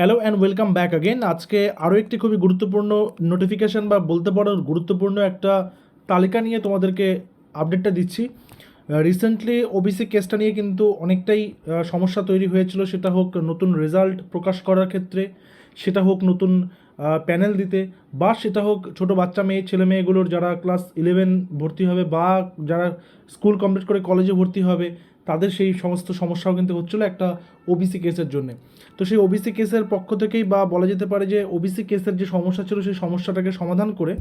Hello and welcome back again আজকে আরও একটি খুবই গুরুত্বপূর্ণ নোটিফিকেশান বা বলতে পারো গুরুত্বপূর্ণ একটা তালিকা নিয়ে তোমাদেরকে আপডেটটা দিচ্ছি। রিসেন্টলি ওবিসি কেসটা নিয়ে কিন্তু অনেকটাই সমস্যা তৈরি হয়েছিল। সেটা হোক নতুন রেজাল্ট প্রকাশ করার ক্ষেত্রে, সেটা হোক নতুন প্যানেল দিতে, বা সেটা হোক ছোটো বাচ্চা মেয়ে, ছেলে মেয়েগুলোর যারা ক্লাস ইলেভেন ভর্তি হবে, বা যারা স্কুল কমপ্লিট করে কলেজে ভর্তি হবে তাদের সেই সমস্ত সমস্যাও কিন্তু হচ্ছিল একটা ওবিসি কেসের জন্যে। তো সেই ওবিসি কেসের পক্ষ থেকেই বা বলা যেতে পারে যে ওবিসি কেসের যে সমস্যা ছিল সেই সমস্যাটাকে সমাধান করে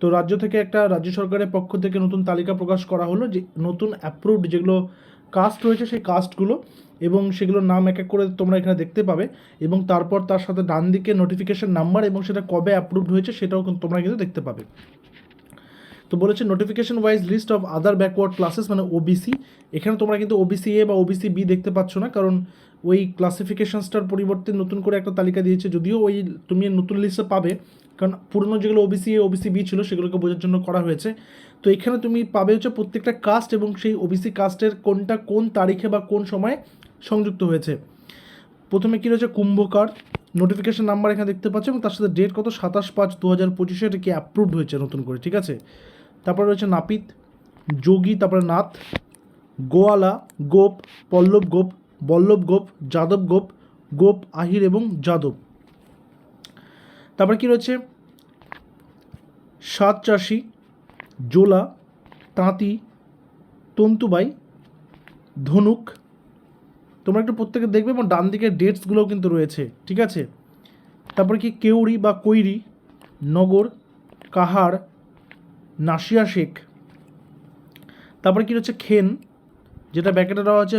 তো রাজ্য থেকে একটা রাজ্য সরকারের পক্ষ থেকে নতুন তালিকা প্রকাশ করা হলো যে নতুন অ্যাপ্রুভড যেগুলো কাস্ট রয়েছে সেই কাস্টগুলো এবং সেগুলোর নাম এক এক করে তোমরা এখানে দেখতে পাবে এবং তারপর তার সাথে ডান দিকে নোটিফিকেশন নাম্বার এবং সেটা কবে অ্যাপ্রুভড হয়েছে সেটাও তোমরা কিন্তু দেখতে পাবে। তো বলেছে notification wise list of other backward classes মানে ওবিসি এখানে তোমরা কিন্তু ওবিসি এ বা ওবিসি বি দেখতে পাচ্ছ না, কারণ ওই ক্লাসিফিকেশনসটার পরিবর্তে নতুন করে একটা তালিকা দিয়েছে, যদিও ওই তুমি নতুন লিস্টে পাবে, কারণ পুরনো যেগুলো ওবিসি এ ওবিসি বি ছিল সেগুলোকে বোঝার জন্য করা হয়েছে। তো এখানে তুমি পাবে হচ্ছে প্রত্যেকটা কাস্ট এবং সেই ওবিসি কাস্টের কোনটা কোন তারিখে বা কোন সময়ে সংযুক্ত হয়েছে। প্রথমে কী রয়েছে? কুম্ভকার। নোটিফিকেশন নাম্বার এখানে দেখতে পাচ্ছ এবং তার সাথে ডেট কত? সাতাশ পাঁচ দু হাজার পঁচিশে এটা কি অ্যাপ্রুভড হয়েছে নতুন করে, ঠিক আছে? তারপরে রয়েছে নাপিত, যোগী, তারপরে নাথ, গোয়ালা, গোপ, পল্লব গোপ বল্লভ গোপ, যাদব গোপ গোপ, আহির এবং যাদব। তারপরে কি রয়েছে? সাত চাষি, জোলা, তাঁতি, তন্তুবাই, ধনুক। তোমরা একটু প্রত্যেকে দেখবে এবং ডান দিকে ডেটসগুলোও কিন্তু রয়েছে, ঠিক আছে? তারপরে কি কেউরি বা কৈরি, নগর, কাহার নাসিয়া শেখ। তারপরে কী রয়েছে? খেন, যেটা ব্যাকেটে দেওয়া আছে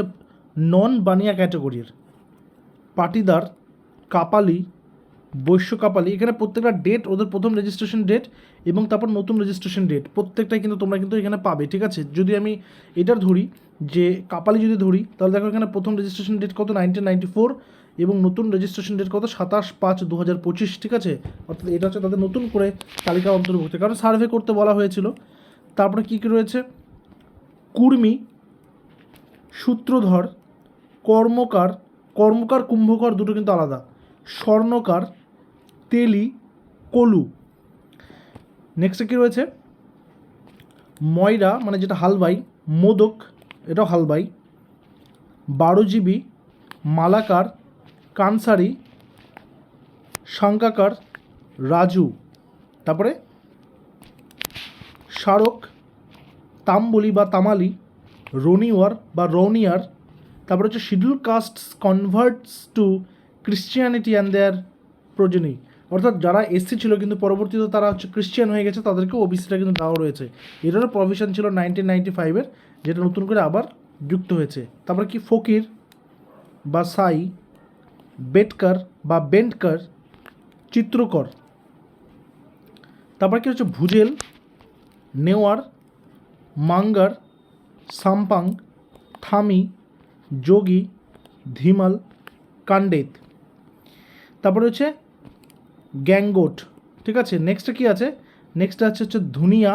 নন বানিয়া ক্যাটাগরির। পাটিদার, কাপালি, বৈশ্য কাপালি, এখানে প্রত্যেকটা ডেট ওদের প্রথম রেজিস্ট্রেশন ডেট এবং তারপর নতুন রেজিস্ট্রেশন ডেট প্রত্যেকটাই কিন্তু তোমরা কিন্তু এখানে পাবে, ঠিক আছে? যদি আমি এটার ধরি, যে কাপালি যদি ধরি, তাহলে দেখো এখানে প্রথম রেজিস্ট্রেশন ডেট কত? নাইনটিন নাইনটি ফোর এবং নতুন রেজিস্ট্রেশন ডেট কত? সাতাশ পাঁচ দু হাজার পঁচিশ, ঠিক আছে? অর্থাৎ এটা হচ্ছে তাদের নতুন করে তালিকা অন্তর্ভুক্ত। কারণ সার্ভে করতে বলা হয়েছিল। তারপরে কী কী রয়েছে? কুর্মি, সূত্রধর, কর্মকার কর্মকার, কুম্ভকার দুটো কিন্তু আলাদা। স্বর্ণকার, তেলি, কলু। নেক্সটে কী রয়েছে? ময়রা মানে যেটা হালবাই, মোদক, এটাও হালবাই। বারো জিবি মালাকার কানসারি, শঙ্কাকার, রাজু, তারপরে স্মারক তাম্বলি বা তামালি, রনিওয়ার বা রনিয়ার, তারপরে হচ্ছে schedule caste converts to Christianity and their progeny অর্থাৎ যারা এসসি ছিল কিন্তু পরবর্তীতে তারা হচ্ছে ক্রিশ্চিয়ান হয়ে গেছে, তাদেরকে ওবিসিটা কিন্তু দেওয়া রয়েছে। এটারও প্রভিশন ছিল নাইনটিন নাইনটি ফাইভের যেটা নতুন করে আবার যুক্ত হয়েছে। তারপরে কি? ফকির বা সাই বেটকার বা বেন্টকার চিত্রকর তারপর কি হচ্ছে? ভুজেল নেওয়ার মাঙ্গার সাম্পাং থামি যোগী ধিমাল কান্ডেত তারপরে হচ্ছে গ্যাংগোট ঠিক আছে? নেক্সটে কি আছে? নেক্সট আছে হচ্ছে ধুনিয়া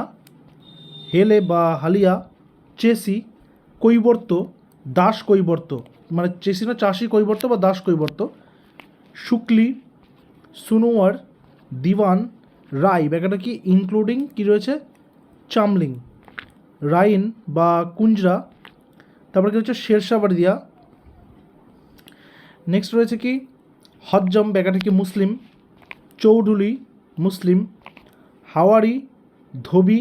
হেলে বা হালিয়া চেসি কৈবর্ত দাস কৈবর্ত মানে চেসি না চাষি কৈবর্ত বা দাস কৈবর্ত, শুক্লি, সুনোয়ার, দিওয়ান, রাই ব্যাপারটা কি ইনক্লুডিং কি রয়েছে? চামলিং, রাইন বা কুঞ্জরা, তারপরে কি হচ্ছে শেরশাবাড়িয়া নেক্সট রয়েছে কি? হজ্জম ব্যাকাটা কি মুসলিম? চৌডুলি মুসলিম। হাওয়ারি, Dhobi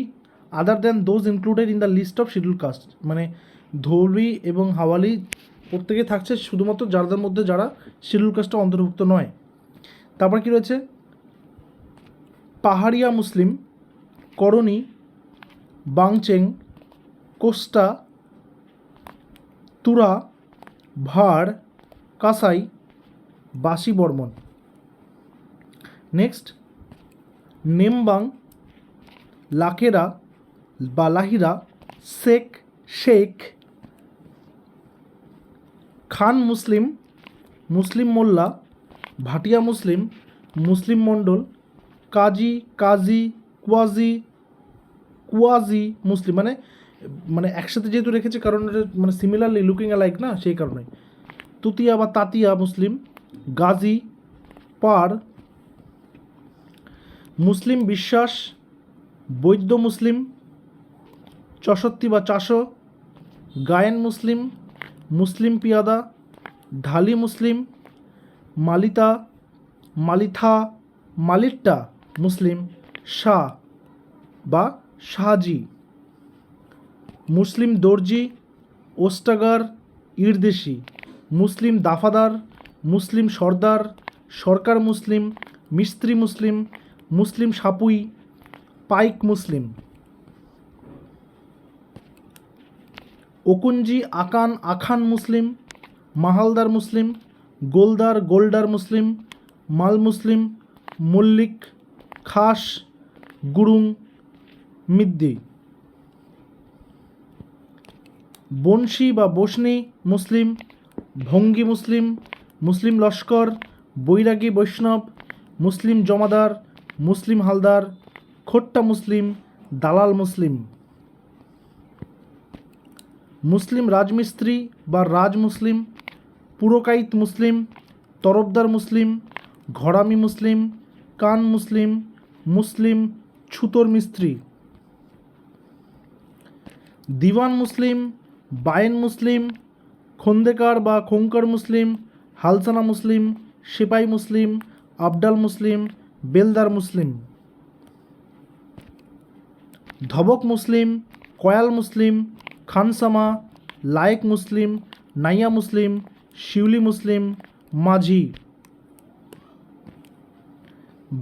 other than those included in the list of schedule caste মানে ধোবি এবং হাওয়ালি প্রত্যেকে থাকছে শুধুমাত্র যাদের মধ্যে যারা শিডিউল কাস্টে অন্তর্ভুক্ত নয়। তারপর কি রয়েছে? পাহাড়িয়া মুসলিম, করণী, বাংচেং, কোস্টা, তুরা, ভাড়, কাসাই বাসি বর্মন নেক্সট, নেমবাং লাকেরা বা লাহিরা, শেখ শেখ খান মুসলিম মুসলিম মোল্লা, ভাটিয়া মুসলিম মুসলিম মণ্ডল, কাজী কাজী, কুয়াজি কুয়াজি মুসলিম। মানে মানে একসাথে যেহেতু রেখেছে, কারণ মানে সিমিলারলি লুকিং অ্যালাইক না, সেই কারণে। তুতিয়া বা তাতিয়া মুসলিম, গাজী, পার, মুসলিম বিশ্বাস, বৈদ্য মুসলিম, চষট্টি বা চারশো গায়েন মুসলিম মুসলিম পিয়াদা, ঢালি মুসলিম, মালিতা, মালিথা, মালিট্টা মুসলিম, শাহ বা শাহজি। মুসলিম দর্জি, ওস্টাগার, ইরদেশি। মুসলিম দাফাদার, মুসলিম সর্দার, সরকার মুসলিম, মিস্ত্রি মুসলিম মুসলিম সাপুই, পাইক মুসলিম। ওকুঞ্জি, আকান, আখান মুসলিম, মাহালদার মুসলিম, গোলদার, গোল্ডার মুসলিম, মাল মুসলিম, মল্লিক, খাস, গুরুং, মিদ্দি। বনশি বা বসনি মুসলিম, ভঙ্গি মুসলিম মুসলিম লস্কর, বৈরাগী বৈষ্ণব, মুসলিম জমাদার, মুসলিম হালদার, খোট্টা মুসলিম, দালাল মুসলিম। মুসলিম রাজমিস্ত্রি বা রাজ মুসলিম পুরকাইত মুসলিম, তরফদার মুসলিম, ঘরামি মুসলিম, কান মুসলিম মুসলিম ছুতর মিস্ত্রি। দিওয়ান মুসলিম, বায়েন মুসলিম, খন্দেকার বা খোঙ্কার মুসলিম, হালসানা মুসলিম, সিপাই মুসলিম, আবডাল মুসলিম, বেলদার মুসলিম। ধবক মুসলিম, কয়াল মুসলিম খানসামা লায়েক মুসলিম, নাইয়া মুসলিম, শিউলি মুসলিম, মাঝি।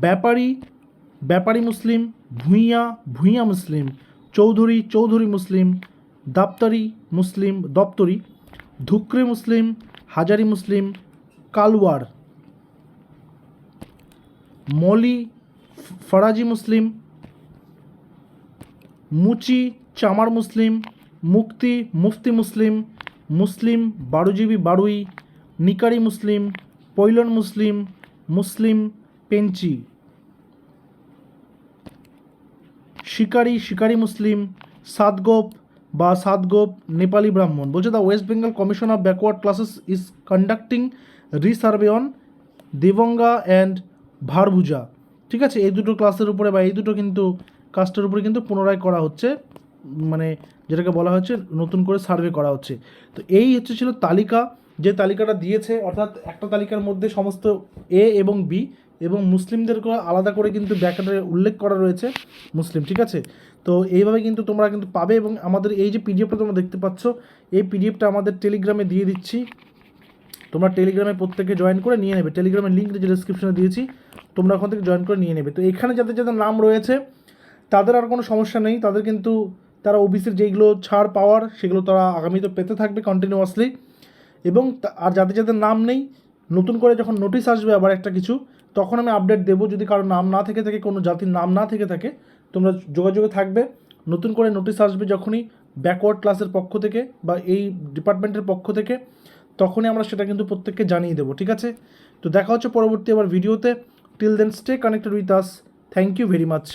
ব্যাপারী ব্যাপারী মুসলিম, ভূঁইয়া ভূঁইয়া মুসলিম, চৌধুরী চৌধুরী মুসলিম, দাপ্তরি মুসলিম, দপ্তরি, ধুকরে মুসলিম, হাজারি মুসলিম, কালওয়ার। মলি ফরাজি মুসলিম, মুচি, চামার মুসলিম মুক্তি, মুফতি মুসলিম মুসলিম, বারুজীবী বারুই, নিকারি মুসলিম, পৈলন মুসলিম মুসলিম, পেঞ্চি। শিকারি শিকারি মুসলিম সাতগোপ বা সাতগোপ নেপালি ব্রাহ্মণ। বলছে the West Bengal commission of backward classes is conducting resurvey on Devanga and ভারভুজা ঠিক আছে? এই দুটো ক্লাসের উপরে বা এই দুটো কিন্তু কাস্টের উপরে কিন্তু পুনরায় করা হচ্ছে। মানে যেটাকে বলা হচ্ছে নতুন করে সার্ভে করা হচ্ছে। তো এই হচ্ছে ছিল তালিকা, যে তালিকাটা দিয়েছে, অর্থাৎ একটা তালিকার মধ্যে সমস্ত এ এবং বি এবং মুসলিমদেরকে আলাদা করে কিন্তু ব্যাকেটে উল্লেখ করা রয়েছে মুসলিম, ঠিক আছে? তো এইভাবে কিন্তু তোমরা কিন্তু পাবে এবং আমাদের এই যে পিডিএফটা তোমরা দেখতে পাচ্ছ, এই পিডিএফটা আমাদের টেলিগ্রামে দিয়ে দিচ্ছি। তোমরা টেলিগ্রামে প্রত্যেকে জয়েন করে নিয়ে নেবে। টেলিগ্রামের লিঙ্ক যে ডিসক্রিপশনে দিয়েছি, তোমরা ওখান থেকে জয়েন করে নিয়ে নেবে। তো এখানে যাদের যাদের নাম রয়েছে, তাদের আর কোনো সমস্যা নেই। তাদের কিন্তু তারা ওবিসির যেইগুলো ছাড় পাওয়ার, সেগুলো তারা আগামীতে পেতে থাকবে কন্টিনিউয়াসলি এবং আর যাদের যাদের নাম নেই, নতুন করে যখন নোটিশ আসবে আবার একটা কিছু, তখন আমি আপডেট দেবো। যদি কারও নাম না থেকে থাকে, কোনো জাতির নাম না থেকে থাকে, তোমরা যোগাযোগে থাকবে। নতুন করে নোটিশ আসবে যখনই ব্যাকওয়ার্ড ক্লাসের পক্ষ থেকে বা এই ডিপার্টমেন্টের পক্ষ থেকে, তখনই আমরা সেটা কিন্তু প্রত্যেককে জানিয়ে দেবো, ঠিক আছে? তো দেখা হচ্ছে পরবর্তী আবার ভিডিওতে till then stay connected with us thank you very much